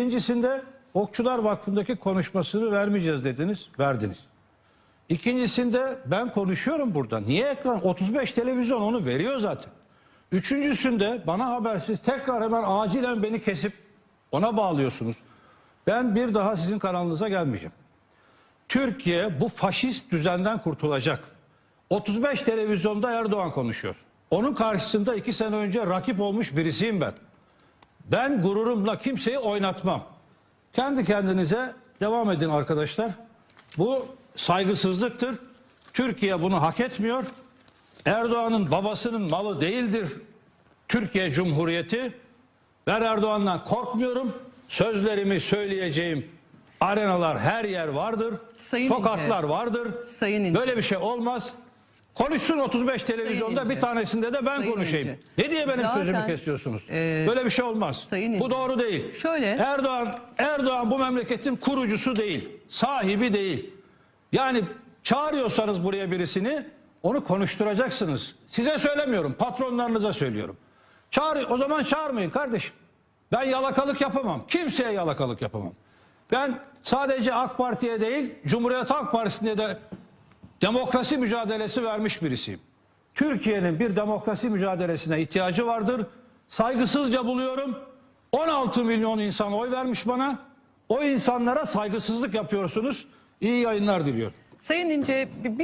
Birincisinde Okçular Vakfı'ndaki konuşmasını vermeyeceğiz dediniz, verdiniz. İkincisinde ben konuşuyorum burada. Niye ekran? 35 televizyon onu veriyor zaten. Üçüncüsünde bana habersiz tekrar hemen acilen beni kesip ona bağlıyorsunuz. Ben bir daha sizin kanalınıza gelmeyeceğim. Türkiye bu faşist düzenden kurtulacak. 35 televizyonda Erdoğan konuşuyor. Onun karşısında iki sene önce rakip olmuş birisiyim ben. Ben gururumla kimseyi oynatmam. Kendi kendinize devam edin arkadaşlar. Bu saygısızlıktır. Türkiye bunu hak etmiyor. Erdoğan'ın babasının malı değildir Türkiye Cumhuriyeti. Ben Erdoğan'dan korkmuyorum. Sözlerimi söyleyeceğim arenalar her yer vardır. Sayın Sokaklar İnce. vardır. Sayın İnce. Böyle bir şey olmaz. Konuşsun 35 televizyonda bir tanesinde de ben Sayın konuşayım. İnce. Ne diye benim Zaten, sözümü kesiyorsunuz? e, Böyle bir şey olmaz. Sayın Bu doğru değil. Şöyle- Erdoğan Erdoğan bu memleketin kurucusu değil. Sahibi değil. Yani çağırıyorsanız buraya birisini onu konuşturacaksınız. Size söylemiyorum. Patronlarınıza söylüyorum. Çağır, o zaman çağırmayın kardeşim. Ben yalakalık yapamam. Kimseye yalakalık yapamam. Ben sadece AK Parti'ye değil, Cumhuriyet Halk Partisi'ne de demokrasi mücadelesi vermiş birisiyim. Türkiye'nin bir demokrasi mücadelesine ihtiyacı vardır. Saygısızca buluyorum. 16 milyon insan oy vermiş bana. O insanlara saygısızlık yapıyorsunuz. İyi yayınlar diliyorum. Sayın İnce bir